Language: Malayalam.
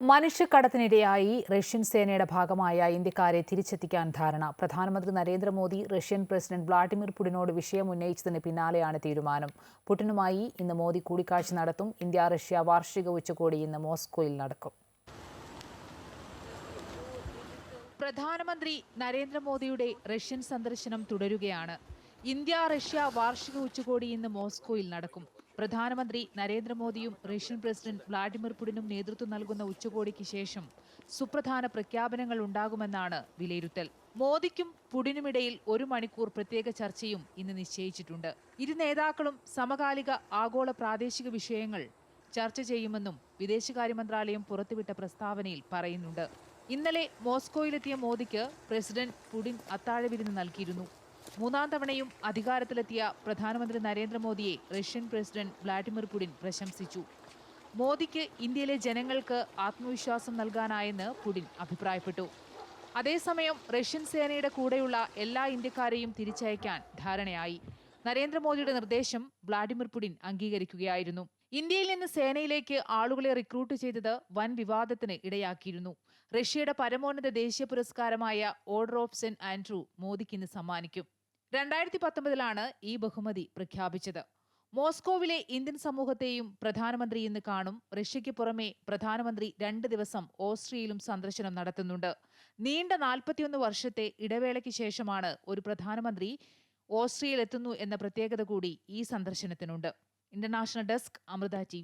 മനുഷ്യക്കടത്തിനിരയായി റഷ്യൻ സേനയുടെ ഭാഗമായ ഇന്ത്യക്കാരെ തിരിച്ചെത്തിക്കാൻ ധാരണ. പ്രധാനമന്ത്രി നരേന്ദ്രമോദി റഷ്യൻ പ്രസിഡന്റ് വ്ളാഡിമിർ പുടിനോട് വിഷയം ഉന്നയിച്ചതിന് പിന്നാലെയാണ് തീരുമാനം. പുടിനുമായി ഇന്ന് മോദി കൂടിക്കാഴ്ച നടത്തും. ഇന്ത്യ റഷ്യ വാർഷിക ഉച്ചകോടി ഇന്ന് മോസ്കോയിൽ നടക്കും. പ്രധാനമന്ത്രി നരേന്ദ്രമോദിയുടെ റഷ്യൻ സന്ദർശനം തുടരുകയാണ്. ഇന്ത്യ റഷ്യ വാർഷിക ഉച്ചകോടി ഇന്ന് മോസ്കോയിൽ നടക്കും. പ്രധാനമന്ത്രി നരേന്ദ്രമോദിയും റഷ്യൻ പ്രസിഡന്റ് വ്ളാഡിമിർ പുടിനും നേതൃത്വം നൽകുന്ന ഉച്ചകോടിക്ക് ശേഷം സുപ്രധാന പ്രഖ്യാപനങ്ങൾ ഉണ്ടാകുമെന്നാണ് വിലയിരുത്തൽ. മോദിക്കും പുടിനുമിടയിൽ ഒരു മണിക്കൂർ പ്രത്യേക ചർച്ചയും ഇന്ന് നിശ്ചയിച്ചിട്ടുണ്ട്. ഇരു നേതാക്കളും സമകാലിക ആഗോള പ്രാദേശിക വിഷയങ്ങൾ ചർച്ച ചെയ്യുമെന്നും വിദേശകാര്യ മന്ത്രാലയം പുറത്തുവിട്ട പ്രസ്താവനയിൽ പറയുന്നുണ്ട്. ഇന്നലെ മോസ്കോയിലെത്തിയ മോദിക്ക് പ്രസിഡന്റ് പുടിൻ അത്താഴവിരുന്ന് നൽകിയിരുന്നു. മൂന്നാം തവണയും അധികാരത്തിലെത്തിയ പ്രധാനമന്ത്രി നരേന്ദ്രമോദിയെ റഷ്യൻ പ്രസിഡന്റ് വ്ളാഡിമിർ പുടിൻ പ്രശംസിച്ചു. മോദിക്ക് ഇന്ത്യയിലെ ജനങ്ങൾക്ക് ആത്മവിശ്വാസം നൽകാനായെന്ന് പുടിൻ അഭിപ്രായപ്പെട്ടു. അതേസമയം റഷ്യൻ സേനയുടെ കൂടെയുള്ള എല്ലാ ഇന്ത്യക്കാരെയും തിരിച്ചയക്കാൻ ധാരണയായി. നരേന്ദ്രമോദിയുടെ നിർദ്ദേശം വ്ളാഡിമിർ പുടിൻ അംഗീകരിക്കുകയായിരുന്നു. ഇന്ത്യയിൽ നിന്ന് സേനയിലേക്ക് ആളുകളെ റിക്രൂട്ട് ചെയ്തത് വൻ വിവാദത്തിന് ഇടയാക്കിയിരുന്നു. റഷ്യയുടെ പരമോന്നത ദേശീയ പുരസ്കാരമായ ഓർഡർ ഓഫ് സെന്റ് ആൻഡ്രൂ മോദിക്ക് ഇന്ന് സമ്മാനിക്കും. രണ്ടായിരത്തി പത്തൊമ്പതിലാണ് ഈ ബഹുമതി പ്രഖ്യാപിച്ചത്. മോസ്കോവിലെ ഇന്ത്യൻ സമൂഹത്തെയും പ്രധാനമന്ത്രി ഇന്ന് കാണും. റഷ്യയ്ക്ക് പുറമെ പ്രധാനമന്ത്രി രണ്ട് ദിവസം ഓസ്ട്രിയയിലും സന്ദർശനം നടത്തുന്നുണ്ട്. നീണ്ട നാൽപ്പത്തിയൊന്ന് വർഷത്തെ ഇടവേളയ്ക്ക് ശേഷമാണ് ഒരു പ്രധാനമന്ത്രി ഓസ്ട്രിയയിൽ എത്തുന്നു എന്ന പ്രത്യേകത കൂടി ഈ സന്ദർശനത്തിനുണ്ട്. International desk Amritha T